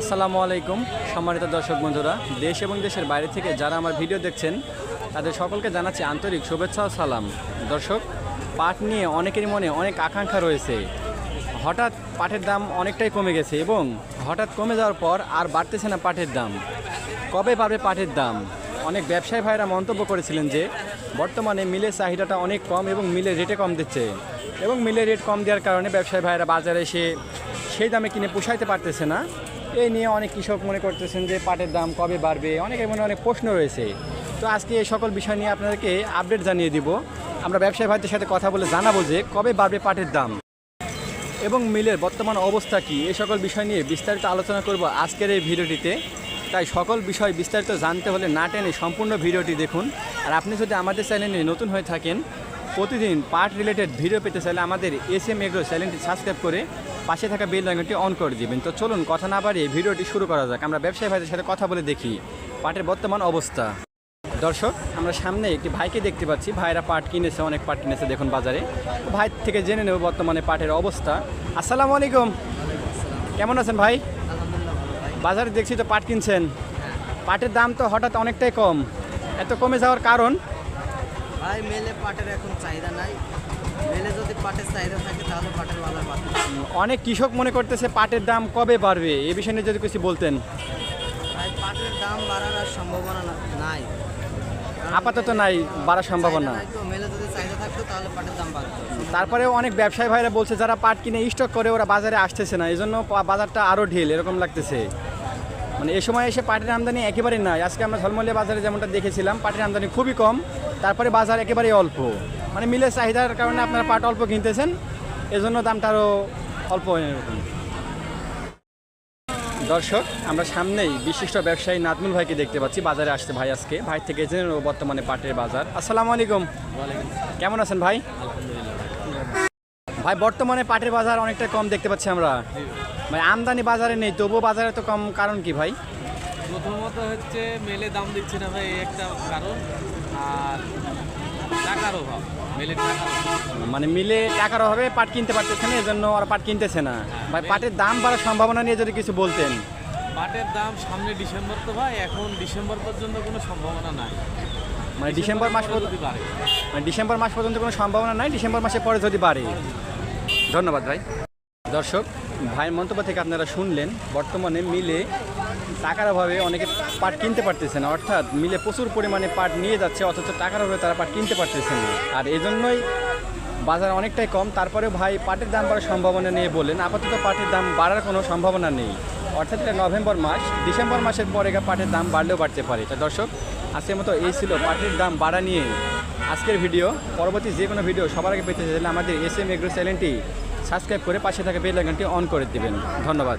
আসসালামু আলাইকুম, সম্মানিত দর্শক বন্ধুরা। দেশ এবং দেশের বাইরে থেকে যারা আমার ভিডিও দেখছেন, তাদের সকলকে জানাচ্ছি আন্তরিক শুভেচ্ছা ও সালাম। দর্শক, পাট নিয়ে অনেকেরই মনে অনেক আকাঙ্ক্ষা রয়েছে। হঠাৎ পাটের দাম অনেকটাই কমে গেছে এবং হঠাৎ কমে যাওয়ার পর আর বাড়তেছে না পাটের দাম। কবে বাড়বে পাটের দাম? অনেক ব্যবসায়ী ভাইরা মন্তব্য করেছিলেন যে, বর্তমানে মিলের চাহিদাটা অনেক কম এবং মিলের রেটে কম দিচ্ছে। এবং মিলের রেট কম দেওয়ার কারণে ব্যবসায়ী ভাইরা বাজারে এসে সেই দামে কিনে পোষাইতে পারতেছে না। এই নিয়ে অনেক কৃষক মনে করতেছেন যে পাটের দাম কবে বাড়বে? অনেকের মনে অনেক প্রশ্ন রয়েছে। তো আজকে এই সকল বিষয় নিয়ে আপনাদেরকে আপডেট জানিয়ে দিব। আমরা ব্যবসায়ী ভাইদের সাথে কথা বলে জানাব যে কবে বাড়বে পাটের দাম? এবং মিলের বর্তমান অবস্থা কি? এই সকল বিষয় নিয়ে বিস্তারিত আলোচনা করব আজকের এই ভিডিওটিতে। তাই সকল বিষয় বিস্তারিত জানতে হলে না টেনে সম্পূর্ণ ভিডিওটি দেখুন। আর আপনি যদি আমাদের চ্যানেলে নতুন হয়ে থাকেন, প্রতিদিন পার্ট রিলেটেড ভিডিও পেতে চাইলে আমাদের এস এম এগ্রো চ্যানেলটি সাবস্ক্রাইব করে পাশে থাকা বেল আইকনটি অন করে দিবেন। তো চলুন কথা না বাড়িয়ে ভিডিওটি শুরু করা যাক। আমরা ব্যবসায়ী ভাইদের সাথে কথা বলে দেখি পাটের বর্তমান অবস্থা। দর্শক আমরা সামনে একটি ভাইকে দেখতে পাচ্ছি। ভাইরা পাট কিনেছে অনেক পাট কিনেছে দেখুন বাজারে। ভাই থেকে জেনে নেব বর্তমানে পাটের অবস্থা। আসসালামু আলাইকুম। কেমন আছেন ভাই? বাজারে দেখছি তো পাট কিনছেন। পাটের দাম তো হঠাৎ অনেকটাই কম। এত কমে যাওয়ার কারণ? ভাই মেলে পাটের এখন চাহিদা নাই। মেলে যদি পাটের চাহিদা থাকে তাহলে পাটের বাজার বাড়বে। অনেক কৃষক মনে করতেছে পাটের দাম কবে বাড়বে? এ বিষয়ে নিয়ে যদি কিছু বলতেন। ভাই পাটের দাম বাড়ার আর সম্ভাবনা নাই। আপাতত নাই বাড়ার সম্ভাবনা। চাহিদা নাই তো মেলে যদি চাহিদা থাকতো তাহলে পাটের দাম বাড়তো। তারপরেও অনেক ব্যবসায়ী ভাইরা বলছে যারা পাট কিনে স্টক করে ওরা বাজারে আসতেছে না। এই জন্য বাজারটা আরও ঢিল এরকম লাগতেছে। মানে এ সময় এসে পাটের আমদানি একেবারেই নাই। আজকে আমরা ঝলমলিয়া বাজারে যেমনটা দেখেছিলাম পাটের আমদানি খুবই কম তারপরে বাজার একেবারেই অল্প। মানে মিলের চাহিদার কারণে আপনারা পাট অল্প কিনতেছেন এজন্য দামটা আরও অল্প এরকম। দর্শক আমরা সামনেই বিশিষ্ট ব্যবসায়ী নাজমুল ভাইকে দেখতে পাচ্ছি বাজারে আসছে ভাই আজকে। ভাই থেকে জেনে বর্তমানে পাটের বাজার। আসসালামু আলাইকুম। কেমন আছেন ভাই? ভাই বর্তমানে পাটের বাজার অনেকটা কম দেখতে পাচ্ছি আমরা। ভাই আমদানি বাজারে নেই তবুও বাজারে তো কম কারণ কি ভাই? প্রথমত হচ্ছে মেলে দাম দিচ্ছে না ভাই একটা কারণ। আর টাকার অভাব মেলে টাকার মানে মিলে টাকার অভাবে পাট কিনতে পারতেছে না এজন্য ওরা পাট কিনতেছে না। ভাই পাটের দাম বাড়ার সম্ভাবনা নিয়ে যদি কিছু বলতেন। পাটের দাম সামনে ডিসেম্বর তো ভাই এখন ডিসেম্বর পর্যন্ত কোনো সম্ভাবনা নাই। মানে ডিসেম্বর মাস পর্যন্ত বাড়ে। মানে ডিসেম্বর মাস পর্যন্ত কোনো সম্ভাবনা নাই ডিসেম্বর মাসের পরে যদি বাড়ে। ধন্যবাদ ভাই। দর্শক ভাইয়ের মন্তব্য থেকে আপনারা শুনলেন বর্তমানে মিলে টাকার অভাবে অনেকে পাট কিনতে পারতেছে না। অর্থাৎ মিলে প্রচুর পরিমাণে পাট নিয়ে যাচ্ছে, অথচ টাকার অভাবে তারা পাট কিনতে পারতেছে না। আর এজন্যই বাজার অনেকটাই কম। তারপরেও ভাই পাটের দাম বাড়ার সম্ভাবনা নিয়ে বললেন, আপাতত পাটের দাম বাড়ার কোনো সম্ভাবনা নেই। অর্থাৎ এটা নভেম্বর মাস। ডিসেম্বর মাসের পরে পাটের দাম বাড়লেও বাড়তে পারে। তা দর্শক, আজকের মতো এই ছিল পাটের দাম বাড়া নিয়ে আজকের ভিডিও। পরবর্তী যে কোনো ভিডিও সবার আগে পেতে চাইলে আমাদের এস এম এগ্রো চ্যানেলটি সাবস্ক্রাইব করে পাশে থাকা বেল আইকনটি অন করে দিবেন। ধন্যবাদ।